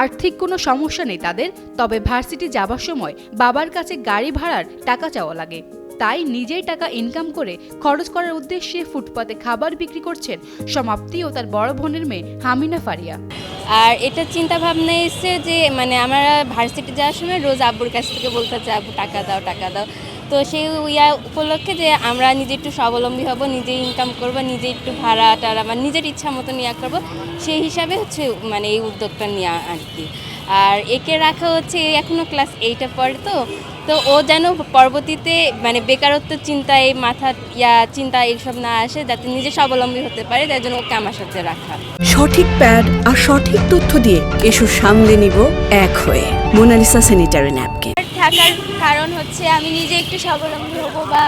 আর্থিক কোনো সমস্যা নেই তাদের, তবে ভার্সিটি যাবার সময় বাবার কাছে গাড়ি ভাড়ার টাকা চাওয়া লাগে। তাই নিজেই টাকা ইনকাম করে খরচ করার উদ্দেশ্যে ফুটপাতে খাবার বিক্রি করছেন সমাপ্তি ও তার বড় বোনের মেয়ে হামিনা ফারিয়া। আর এটা চিন্তা ভাবনা এসছে যে মানে আমরা ভার্সিটি যাওয়ার সময় রোজ আব্বুর কাছ থেকে বলতে চাই, আব্বু, টাকা দাও টাকা দাও। তো সেই ইয়া উপলক্ষে যে আমরা নিজে একটু স্বাবলম্বী হব, নিজে ইনকাম করব, নিজে একটু ভাড়া টাড়া মানে নিজের ইচ্ছা মতো নেওয়া করব, সেই হিসাবে হচ্ছে মানে এই উদ্যোগটা নেওয়া আর কি। আর একে রাখা হচ্ছে এই এখনও ক্লাস এইটে পড়ে তো তো ও যেন পরবর্তীতে মানে বেকারত্ব চিন্তায় মাথা ইয়া চিন্তা এইসব না আসে, যাতে নিজে স্বাবলম্বী হতে পারে, তাই জন্য ওকে আমার সাথে রাখা। সঠিক প্যাড আর সঠিক তথ্য দিয়ে এসব সামলে নিব এক হয়ে, মোনালিসা স্যানিটারি ন্যাপকিন। থাকার কারণ হচ্ছে আমি নিজে একটু স্বাবলম্বী হব বা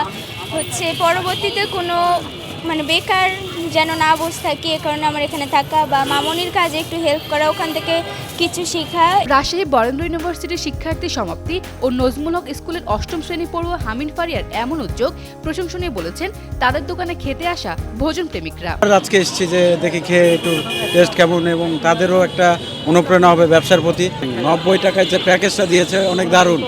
হচ্ছে পরবর্তীতে কোনো মানে বেকার যেন না বসে থাকি এ কারণে আমার এখানে থাকা বা মামনির কাজে একটু হেল্প করা ওখান থেকে কিছু শেখা। রাজশাহী বরেন্দ্র ইউনিভার্সিটির শিক্ষার্থী সমাপ্তি ও নজমুল হক স্কুলের অষ্টম শ্রেণি পড়ুয়া হামিন ফারিয়ার এমন উদ্যোগ প্রশংসনীয় বলেছেন তাদের দোকানে খেতে আসা ভোজন প্রেমিকরা। আজকে এসেছি যে দেখি খেয়ে একটু টেস্ট কেমন এবং তাদেরও একটা অনুপ্রেরণা হবে ব্যবসার প্রতি। নব্বই টাকায় যে প্যাকেজটা দিয়েছে অনেক দারুণ।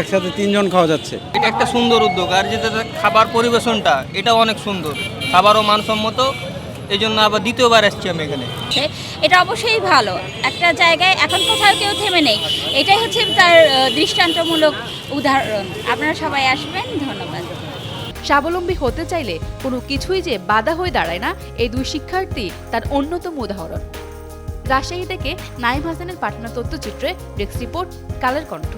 একসাথে তিনজন খাওয়া যাচ্ছে। এটা একটা সুন্দর উদ্যোগ। আর যেটা খাবার পরিবেশনটা এটাও অনেক সুন্দর। খাবারও মানসম্মত। এই জন্য আবার দ্বিতীয়বার এসছি আমি এখানে। এটা অবশ্যই ভালো। একটা জায়গায় এখন কোথাও কেউ থেমে নেই। এটাই হচ্ছে তার দৃষ্টান্তমূলক উদাহরণ। আপনারা সবাই আসবেন ধন্যবাদ। স্বাবলম্বী হতে চাইলে কোনো কিছুই যে বাধা হয়ে দাঁড়ায় না এই দুই শিক্ষার্থী তার অন্যতম উদাহরণ। রাজশাহী থেকে নাইম হাসানের পাঠানো তথ্যচিত্রে ডেস্ক রিপোর্ট কালের কণ্ঠ।